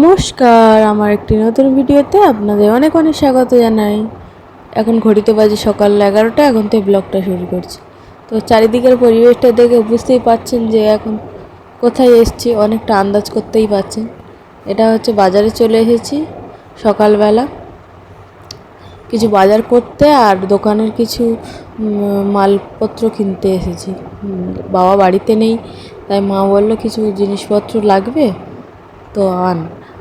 নমস্কার, আমার একটি নতুন ভিডিওতে আপনাদের অনেক অনেক স্বাগত জানাই। এখন ঘড়িতে বাজে সকাল এগারোটা, এখন থেকে ব্লগটা শুরু করছি। তো চারিদিকের পরিবেশটা দেখে বুঝতেই পাচ্ছেন যে এখন কোথায় এসছি, অনেকটা আন্দাজ করতেই পাচ্ছেন এটা হচ্ছে বাজারে চলে এসেছি সকালবেলা। কিছু বাজার করতে আর দোকানের কিছু মালপত্র কিনতে এসেছি। বাবা বাড়িতে নেই, তাই মা বলল কিছু জিনিসপত্র লাগবে তো আন।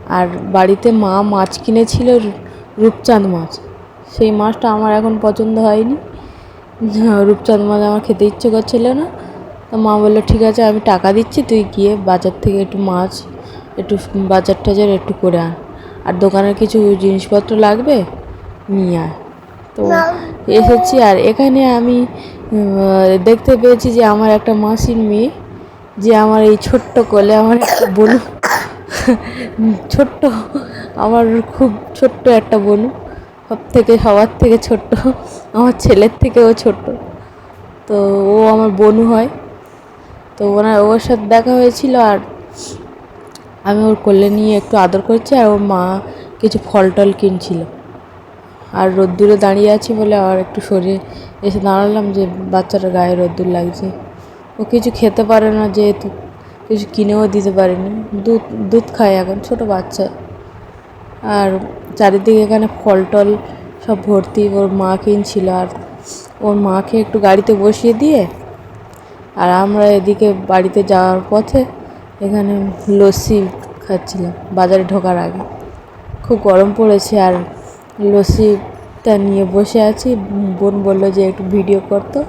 আর বাড়িতে মা মাছ কিনেছিল, রূপচাঁদ মাছ। সেই মাছটা আমার এখন পছন্দ হয়নি। রূপচাঁদ মাছ আমার খেতে ইচ্ছে করছিল না। তো মা বলল, ঠিক আছে, আমি টাকা দিচ্ছি, তুই গিয়ে বাজার থেকে একটু মাছ, একটু বাজার টাজার একটু করে আন। আর দোকানের কিছু জিনিসপত্র লাগবে, নিয়ে আয়। তো এসেছি, আর এখানে আমি দেখতে পেয়েছি যে আমার একটা মাসির মেয়ে, যে আমার এই ছোট্ট কোলে আমার একটা বনু ছোট্ট, আমার খুব ছোট্ট একটা বোন, সব থেকে সবার থেকে ছোট্ট, আমার ছেলের থেকেও ছোট্ট। তো ও আমার বনু হয়। তো ওনার, ওর সাথে দেখা হয়েছিল আর আমি ওর কোলে নিয়ে একটু আদর করছি আর ওর মা কিছু ফল টল কিনছিল। আর রোদ্দুরে দাঁড়িয়ে আছি বলে আর একটু সরে এসে দাঁড়ালাম যে বাচ্চাটার গায়ে রোদ্দুর লাগছে। ও কিছু খেতে পারে না যেহেতু। কিছু কিনেও দিতে পারিনি। দুধ দুধ খায় এখন, ছোট বাচ্চা। আর চারিদিকে এখানে ফল টল সব ভর্তি, ওর মা কিনছিল। আর ওর মাকে একটু গাড়িতে বসিয়ে দিয়ে, আর আমরা এদিকে বাড়িতে যাওয়ার পথে এখানে লস্যি খাচ্ছিলাম, বাজারে ঢোকার আগে। খুব গরম পড়েছে, আর লস্যিটা নিয়ে বসে আছি। বোন বলল যে একটু ভিডিও করতো।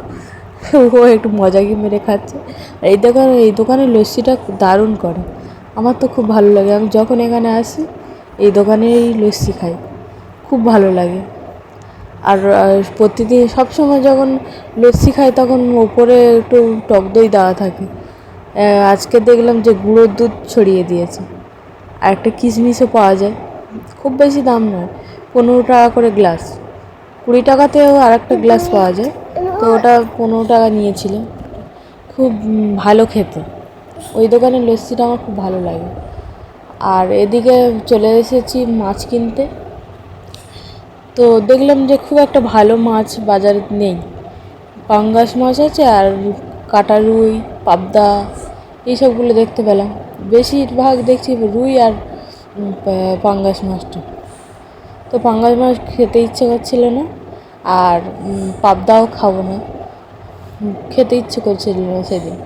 ও একটু মজাকি মেরে খাচ্ছে। আর এই দোকানে এই দোকানের লস্যিটা দারুণ করে। আমার তো খুব ভালো লাগে। আমি যখন এখানে আসি, এই দোকানেই লস্যি খাই। খুব ভালো লাগে। আর প্রতিদিন সবসময় যখন লস্যি খাই, তখন ওপরে একটু টক দই দেওয়া থাকে। আজকে দেখলাম যে গুঁড়োর দুধ ছড়িয়ে দিয়েছে। আর একটা কিশমিশও পাওয়া যায়। খুব বেশি দাম নয়। পনেরো টাকা করে গ্লাস। কুড়ি টাকাতেও আর একটা গ্লাস পাওয়া যায়। তো ওটা পনেরো টাকা নিয়েছিল। খুব ভালো খেতে। ওই দোকানের লস্যিটা আমার খুব ভালো লাগে। আর এদিকে চলে এসেছি মাছ কিনতে। তো দেখলাম যে খুব একটা ভালো মাছ বাজারে নেই। পাঙ্গাস মাছ আছে আর কাটা রুই পাবদা এইসবগুলো দেখতে পেলাম। বেশিরভাগ দেখছি রুই আর পাঙ্গাস মাছটা। তো পাঙ্গাস মাছ খেতে ইচ্ছে করছিল না। আর পাবদাও খাব না খেতে ইচ্ছে করছিল না সেদিন।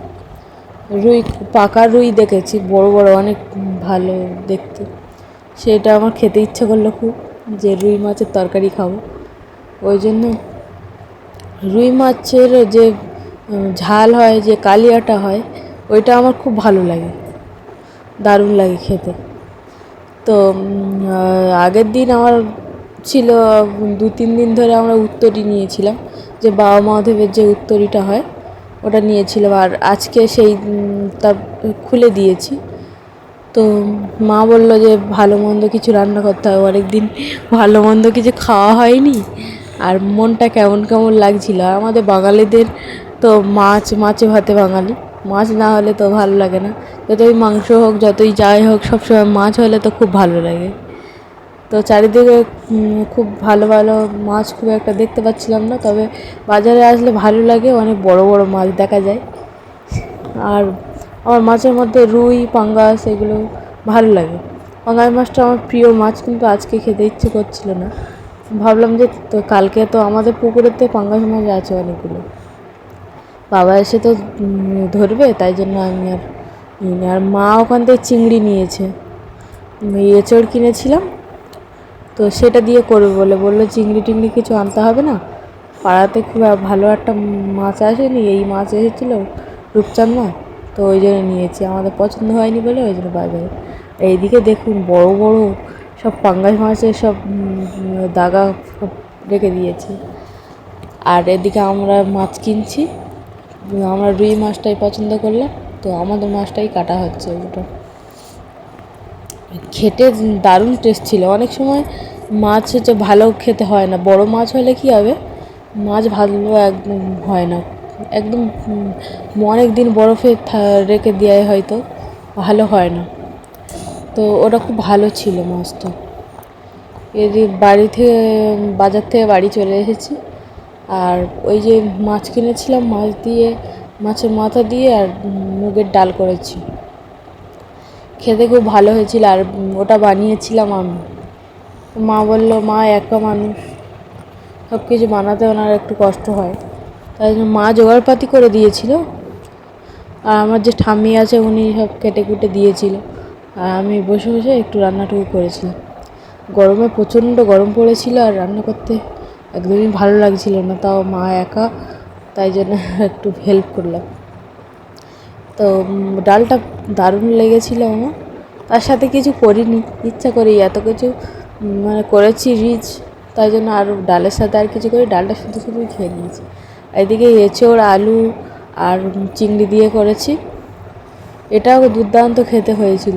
রুই, পাকা রুই দেখেছি, বড় বড়, অনেক ভালো দেখতে। সেটা আমার খেতে ইচ্ছে করল খুব যে রুই মাছের তরকারি খাব। ওই জন্য রুই মাছের যে ঝাল হয়, যে কালিয়াটা হয়, ওইটা আমার খুব ভালো লাগে। দারুণ লাগে খেতে। তো আগের দিন আমার ছিল দু তিন দিন ধরে আমরা উত্তরী নিয়েছিলাম যে বাবা মহাদেবের যে উত্তরীটা হয়, ওটা নিয়েছিলাম। আর আজকে সেই তার খুলে দিয়েছি। তো মা বলল যে ভালো মন্দ কিছু রান্না করতে হবে। অনেক দিন ভালো মন্দ কিছু খাওয়া হয়নি। আর মনটা কেমন কেমন লাগছিল। আর আমাদের বাঙালিদের তো মাছ, মাছে ভাতে বাঙালি। মাছ না হলে তো ভালো লাগে না। যতই মাংস হোক, যতই যাই হোক, সবসময় মাছ হলে তো খুব ভালো লাগে। তো চারিদিকে খুব ভালো ভালো মাছ খুব একটা দেখতে পাচ্ছিলাম না, তবে বাজারে আসলে ভালো লাগে, অনেক বড় বড় মাছ দেখা যায়। আর আমার মাছের মধ্যে রুই, পাঙ্গাস এগুলো ভালো লাগে। পাঙ্গাস মাছটা আমার প্রিয় মাছ, কিন্তু আজকে খেতে ইচ্ছে করছিল না। ভাবলাম যে তো কালকে তো আমাদের পুকুরেতে পাঙ্গাস মাছ আছে অনেকগুলো। বাবা এসে তো ধরবে, তাই জন্য আমি আর। আর মা ওখান থেকে চিংড়ি নিয়েছে। এঁচড় কিনেছিলাম তো সেটা দিয়ে করবে বলে। বলল, চিংড়ি টিংড়ি কিছু আনতে হবে না। পাড়াতে খুব ভালো একটা মাছ আসেনি। এই মাছ এসেছিল রূপচাঁদ মাছ। তো ওই জন্য নিয়েছি। আমাদের পছন্দ হয়নি বলে ওই জন্য বাজারে এইদিকে দেখুন, বড় বড় সব পাঙ্গাস মাছের সব দাগা রেখে দিয়েছে। আর এদিকে আমরা মাছ কিনছি। আমরা রুই মাছটাই পছন্দ করলাম। তো আমাদের মাছটাই কাটা হচ্ছে ওটা খেতে দারুণ টেস্ট ছিল। অনেক সময় মাছ হচ্ছে ভালো খেতে হয় না। বড় মাছ হলে কি হবে? মাছ ভালো একদম হয় না। একদম অনেক দিন বরফে রেখে দেওয়াই হয়তো, ভালো হয় না। তো ওটা খুব ভালো ছিল মাছটা। এদিক বাড়ি থেকে বাজার থেকে বাড়ি চলে এসেছি। আর ওই যে মাছ কিনেছিলাম মাছ দিয়ে, মাছের মাথা দিয়ে আর মুগের ডাল করেছি। খেতে খুব ভালো হয়েছিল আর ওটা বানিয়েছিলাম আমি। মা বলল, মা, একা মানুষ। সব কিছু বানাতে ওনার একটু কষ্ট হয়। তাই জন্য মা জোগাড়পাতি করে দিয়েছিল। আর আমার যে ঠাম্মি আছে, উনি সব কেটে কুটে দিয়েছিল। আর আমি বসে বসে একটু রান্নাটুকু করেছিলাম। গরমে প্রচণ্ড গরম পড়েছিল আর রান্না করতে একদমই ভালো লাগছিল না। তাও মা একা, তাই জন্য একটু হেল্প করলাম। তো ডালটা দারুণ লেগেছিল আমার। তার সাথে কিছু করিনি, ইচ্ছা করি এত কিছু মানে করেছি রিচ, তাই জন্য আর ডালের সাথে আর কিছু করি ডালটা শুধু শুধু খেয়ে নিয়েছি। এদিকে এঁচোড়, আলু আর চিংড়ি দিয়ে করেছি। এটাও দুর্দান্ত খেতে হয়েছিল,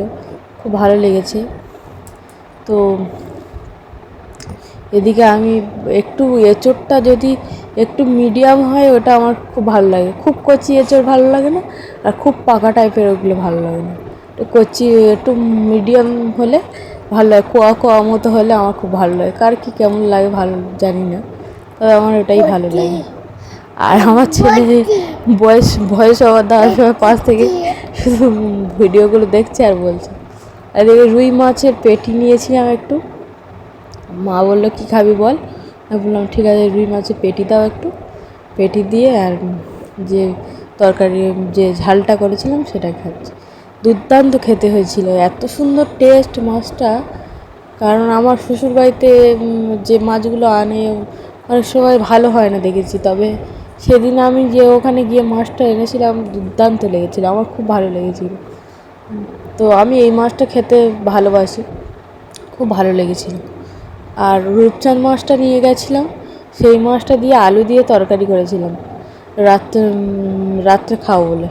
খুব ভালো লেগেছে। তো, এদিকে আমি একটু এঁচোড়টা যদি একটু মিডিয়াম হয় ওটা আমার খুব ভালো লাগে। খুব কচি এঁচোড় ভালো লাগে না আর খুব পাকা টাইপের ওগুলো ভালো লাগে না। একটু কচি একটু মিডিয়াম হলে ভালো লাগে কোয়া কোয়া মতো হলে আমার খুব ভালো লাগে। কার কি কেমন লাগে ভালো জানি না তবে আমার ওটাই ভালো লাগে। আর আমার ছেলে যে বয়স বয়স হওয়ার দেওয়ার সময় পাশ থেকে শুধু ভিডিওগুলো দেখছে আর বলছে। আর রুই মাছের পেটি নিয়েছিলাম একটু। মা বলল কী খাবি বল? বললাম, ঠিক আছে, রুই মাছের পেটি দাও একটু। পেটি দিয়ে আর যে তরকারি, যে ঝালটা করেছিলাম সেটাই খাচ্ছি। দুর্দান্ত খেতে হয়েছিল, এত সুন্দর টেস্ট মাছটা। কারণ আমার শ্বশুরবাড়িতে যে মাছগুলো আনে, অনেক সময় ভালো হয় না দেখেছি। তবে সেদিন আমি যে ওখানে গিয়ে মাছটা এনেছিলাম, দুর্দান্ত লেগেছিলো, আমার খুব ভালো লেগেছিল। তো আমি এই মাছটা খেতে ভালোবাসি, খুব ভালো লেগেছিল। আর রূপচাঁদ মাছটা নিয়ে গেছিলাম। সেই মাছটা দিয়ে আলু দিয়ে তরকারি করেছিলাম। রাত্রে রাত্রে খাব বলে।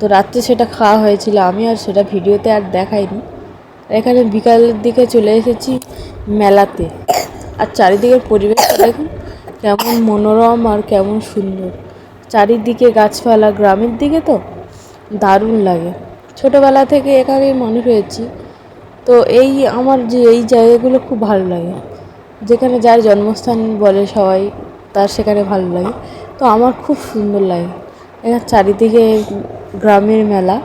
তো রাত্রে সেটা খাওয়া হয়েছিল। আমি আর সেটা ভিডিওতে আর দেখাইনি। এখানে বিকালের দিকে চলে এসেছি মেলাতে। আর চারিদিকের পরিবেশটা দেখুন, কেমন মনোরম আর কেমন সুন্দর। চারিদিকে গাছপালা, গ্রামের দিকে তো দারুণ লাগে। ছোটোবেলা থেকে এখানে মানুষ হয়েছি তো এই আমার যে, এই জায়গাগুলো খুব ভালো লাগে। যেখানে যার জন্মস্থান বলে সবাই, তার সেখানে ভালো লাগে। তো আমার খুব সুন্দর লাগে। এখানে চারিদিকে গ্রামের মেলা,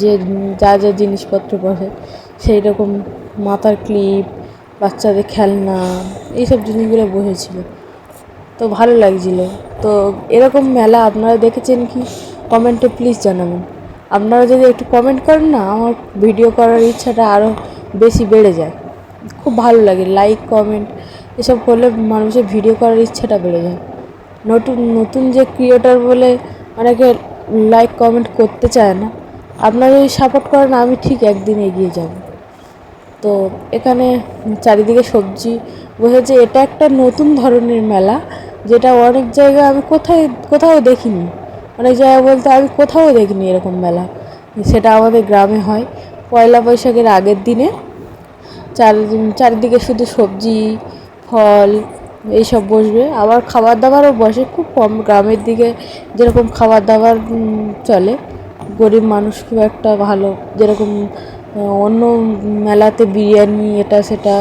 যে যা যা জিনিসপত্র বসে সেই রকম মাথার ক্লিপ, বাচ্চাদের খেলনা, এইসব জিনিসগুলো বসেছিল। তো ভালো লাগছিল। তো এরকম মেলা আপনারা দেখেছেন কি? কমেন্টে প্লিজ জানাবেন। আপনারা যদি একটু কমেন্ট করেন না, আমার ভিডিও করার ইচ্ছাটা আরও বেশি বেড়ে যায়। খুব ভালো লাগে লাইক কমেন্ট এসব করলে মানুষের ভিডিও করার ইচ্ছাটা বেড়ে যায়। নতুন নতুন যে ক্রিয়েটার বলে অনেকে লাইক কমেন্ট করতে চায় না, আপনারা যদি সাপোর্ট করেন, আমি ঠিক একদিন এগিয়ে যাব। তো এখানে চারিদিকে সবজি বসেছে। এটা একটা নতুন ধরনের মেলা, যেটা অনেক জায়গায় আমি কোথায়, কোথাও দেখিনি। অনেক জায়গায় বলতে আমি কোথাও দেখিনি এরকম মেলা। সেটা আমাদের গ্রামে হয়। পয়লা বৈশাখের আগের দিনে চার, চারিদিকে শুধু সবজি, ফল এইসব বসবে। আবার খাবার দাবারও বসে, খুব কম গ্রামের দিকে যেরকম খাবার দাবার চলে। গরিব মানুষ খুব একটা ভালো। যেরকম অন্য মেলাতে বিরিয়ানি, এটা, সেটা,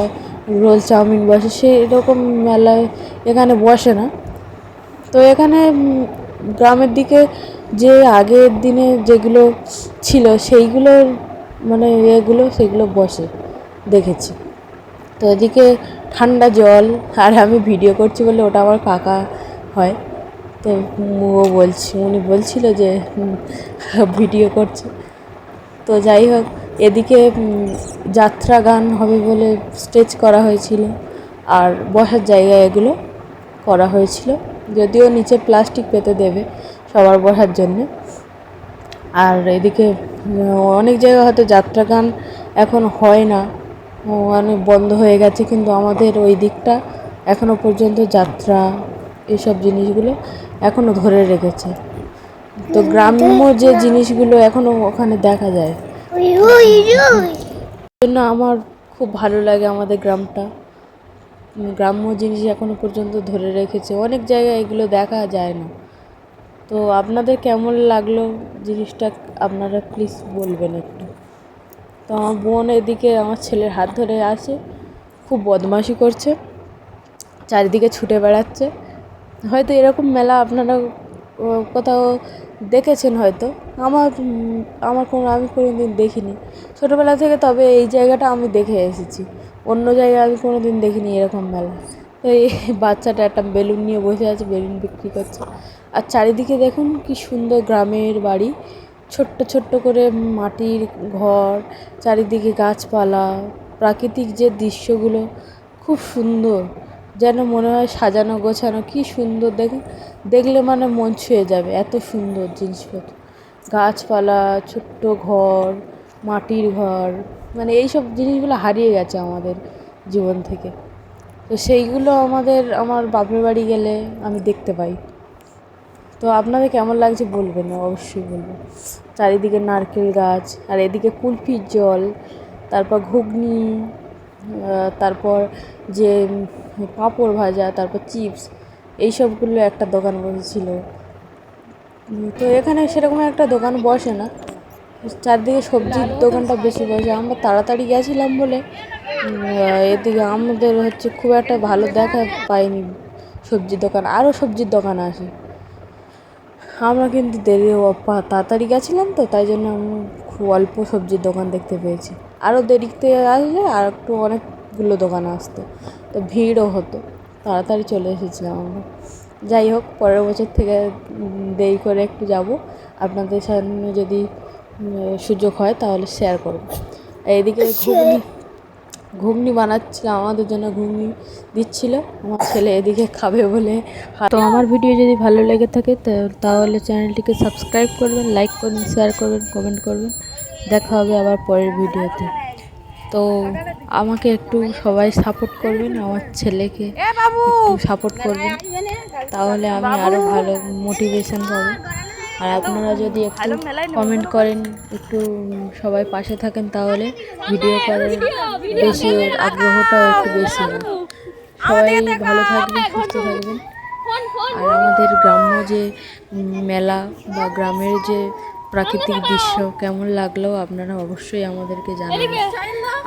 রোল চাউমিন বসে সেই রকম মেলায় এখানে বসে না। তো এখানে গ্রামের দিকে যে আগের দিনে যেগুলো ছিল, সেইগুলোর মানে এগুলো সেগুলো বসে, দেখেছি। তো এদিকে ঠান্ডা জল, আর আমি ভিডিও করছি বলে ওটা আমার কাকা হয়। তো ও বলছি, উনি বলছিল যে ভিডিও করছে। তো যাই হোক, এদিকে যাত্রা গান হবে বলে স্টেজ করা হয়েছিল, আর বসার জায়গা এগুলো করা হয়েছিল। যদিও নিচে প্লাস্টিক পেতে দেবে সবার বসার জন্যে। আর এদিকে অনেক জায়গায় হয়তো যাত্রা গান এখন হয় না। ও, অনেক বন্ধ হয়ে গেছে কিন্তু আমাদের ওই দিকটা এখনও পর্যন্ত যাত্রা এইসব জিনিসগুলো এখনও ধরে রেখেছে। তো গ্রাম্য যে জিনিসগুলো এখনও ওখানে দেখা যায়। জন্য আমার খুব ভালো লাগে আমাদের গ্রামটা। গ্রাম্য জিনিস এখনও পর্যন্ত ধরে রেখেছে। অনেক জায়গায় এগুলো দেখা যায় না। তো আপনাদের কেমন লাগল জিনিসটা? আপনারা প্লিজ বলবেন একটু। তো আমার বোন এদিকে আমার ছেলের হাত ধরে আছে, খুব বদমাশি করছে, চারিদিকে ছুটে বেড়াচ্ছে। হয়তো এরকম মেলা আপনারা কোথাও দেখেছেন হয়তো। আমার আমার কোনো, আমি কোনো দিন দেখিনি। ছোটোবেলা থেকে তবে এই জায়গাটা আমি দেখে এসেছি। অন্য জায়গায় আমি কোনো দিন দেখিনি এরকম মেলা। তো এই বাচ্চাটা একটা বেলুন নিয়ে বসে আছে, বেলুন বিক্রি করছে। আর চারিদিকে দেখুন কি সুন্দর গ্রামের বাড়ি। ছোট্ট ছোট্ট করে মাটির ঘর, চারিদিকে গাছপালা, প্রাকৃতিক যে দৃশ্যগুলো, খুব সুন্দর। যেন মনে হয় সাজানো গোছানো, কি সুন্দর দেখে, দেখলে মানে মন ছুঁয়ে যাবে এত সুন্দর জিনিসপত্র। গাছপালা, ছোট্ট ঘর, মাটির ঘর মানে এইসব জিনিসগুলো হারিয়ে গেছে আমাদের জীবন থেকে। তো সেইগুলো আমাদের, আমার বাপের বাড়ি গেলে আমি দেখতে পাই। তো আপনাদের কেমন লাগছে বলবেন, অবশ্যই বলবেন। চারিদিকে নারকেল গাছ, আর এদিকে কুলফির জল, তারপর ঘুগনি তারপর যে পাঁপড় ভাজা, তারপর চিপস এইসবগুলো একটা দোকান বসেছিল। তো এখানে সেরকম একটা দোকান বসে না। চারদিকে সবজির দোকানটা বেশি বসে। আমরা তাড়াতাড়ি গেছিলাম বলে এদিকে আমাদের হচ্ছে খুব একটা ভালো দেখা পাইনি সবজির দোকান। আরও সবজির দোকান আছে। আমরা কিন্তু দেরি তাড়াতাড়ি গেছিলাম তো, তাই জন্য আমি খুব অল্প সবজির দোকান দেখতে পেয়েছি। আরও দেরিতে আসলে আর একটু অনেকগুলো দোকান আসতো। তো ভিড়ও হতো। তাড়াতাড়ি চলে এসেছিলাম আমরা। যাই হোক পরের বছর থেকে দেরি করে একটু যাব। আপনাদের সামনে যদি সুযোগ হয় তাহলে শেয়ার করব। এদিকে ঘুগনি ঘুগনি বানাচ্ছিল আমাদের জন্য ঘুগনি দিচ্ছিল। আমার ছেলে এদিকে খাবে বলে তো আমার ভিডিও যদি ভালো লেগে থাকে তা- তাহলে চ্যানেলটিকে সাবস্ক্রাইব করবেন লাইক করবেন শেয়ার করবেন কমেন্ট করবেন। দেখা হবে আবার পরের ভিডিওতে তো আমাকে একটু সবাই সাপোর্ট করবেন আমার ছেলেকে একটু সাপোর্ট করবেন। তাহলে আমি আরও ভালো মোটিভেশন পাবো। আর আপনারা যদি একটু কমেন্ট করেন একটু সবাই পাশে থাকেন তাহলে ভিডিও করার বেশি আগ্রহটাও একটু বেশি সবাই ভালো থাকবেন সুস্থ থাকবেন। আর আমাদের গ্রাম্য যে মেলা বা গ্রামের যে প্রাকৃতিক দৃশ্য কেমন লাগল আপনারা অবশ্যই আমাদেরকে জানাবেন।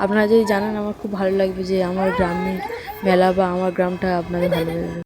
আপনারা যদি জানান, আমার খুব ভালো লাগবে যে আমার গ্রামের মেলা বা আমার গ্রামটা আপনাদের ভালো লাগবে।